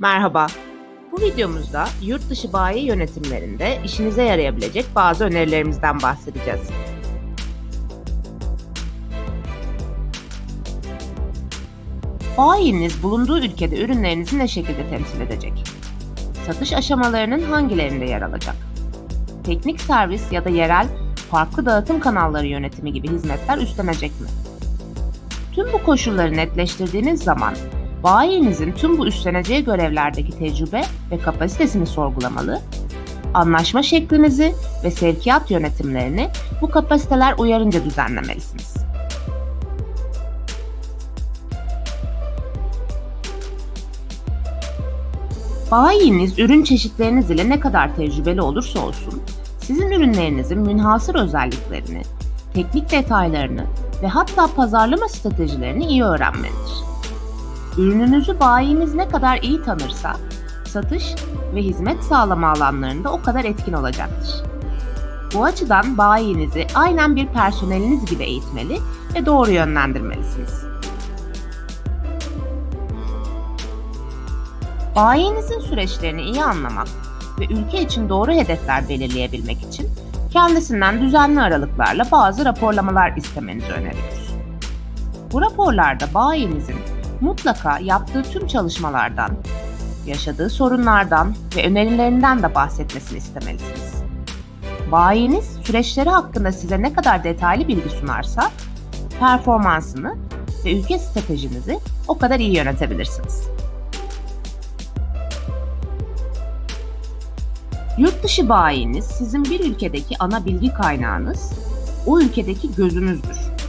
Merhaba. Bu videomuzda yurt dışı bayi yönetimlerinde işinize yarayabilecek bazı önerilerimizden bahsedeceğiz. Bayiniz bulunduğu ülkede ürünlerinizi ne şekilde temsil edecek? Satış aşamalarının hangilerinde yer alacak? Teknik servis ya da yerel farklı dağıtım kanalları yönetimi gibi hizmetler üstlenecek mi? Tüm bu koşulları netleştirdiğiniz zaman bayinizin tüm bu üstleneceği görevlerdeki tecrübe ve kapasitesini sorgulamalı, anlaşma şeklinizi ve sevkiyat yönetimlerini bu kapasiteler uyarınca düzenlemelisiniz. Bayiniz ürün çeşitleriniz ile ne kadar tecrübeli olursa olsun, sizin ürünlerinizin münhasır özelliklerini, teknik detaylarını ve hatta pazarlama stratejilerini iyi öğrenmelidir. Ürününüzü bayiniz ne kadar iyi tanırsa, satış ve hizmet sağlama alanlarında o kadar etkin olacaktır. Bu açıdan bayinizi aynen bir personeliniz gibi eğitmeli ve doğru yönlendirmelisiniz. Bayinizin süreçlerini iyi anlamak ve ülke için doğru hedefler belirleyebilmek için kendisinden düzenli aralıklarla bazı raporlamalar istemenizi öneriyoruz. Bu raporlarda bayinizin mutlaka yaptığı tüm çalışmalardan, yaşadığı sorunlardan ve önerilerinden de bahsetmesini istemelisiniz. Bayiniz süreçleri hakkında size ne kadar detaylı bilgi sunarsa, performansını ve ülke stratejinizi o kadar iyi yönetebilirsiniz. Yurt dışı bayiniz sizin bir ülkedeki ana bilgi kaynağınız, o ülkedeki gözünüzdür.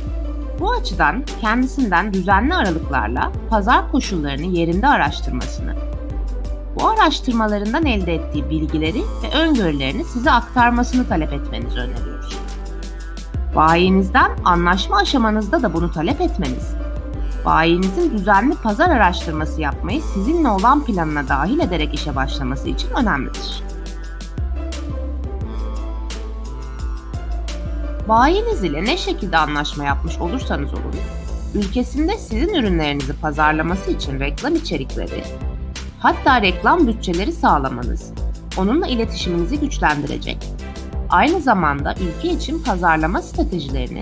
Bu açıdan kendisinden düzenli aralıklarla pazar koşullarını yerinde araştırmasını, bu araştırmalarından elde ettiği bilgileri ve öngörülerini size aktarmasını talep etmenizi öneriyoruz. Bayinizden anlaşma aşamanızda da bunu talep etmeniz, bayinizin düzenli pazar araştırması yapmayı sizinle olan planına dahil ederek işe başlaması için önemlidir. Bayiniz ile ne şekilde anlaşma yapmış olursanız olun, ülkesinde sizin ülünlerinizi pazarlaması için reklam içerikleri, hatta reklam bütçeleri sağlamanız, onunla iletişiminizi güçlendirecek. Aynı zamanda ülke için pazarlama stratejilerini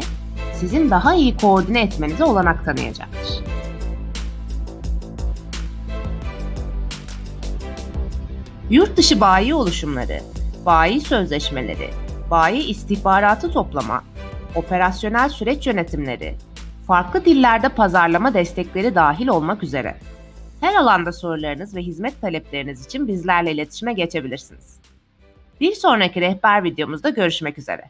sizin daha iyi koordine etmenize olanak tanıyacaktır. Yurt dışı bayi oluşumları, bayi sözleşmeleri, bayi istihbaratı toplama, operasyonel süreç yönetimleri, farklı dillerde pazarlama destekleri dahil olmak üzere. Her alanda sorularınız ve hizmet talepleriniz için bizlerle iletişime geçebilirsiniz. Bir sonraki rehber videomuzda görüşmek üzere.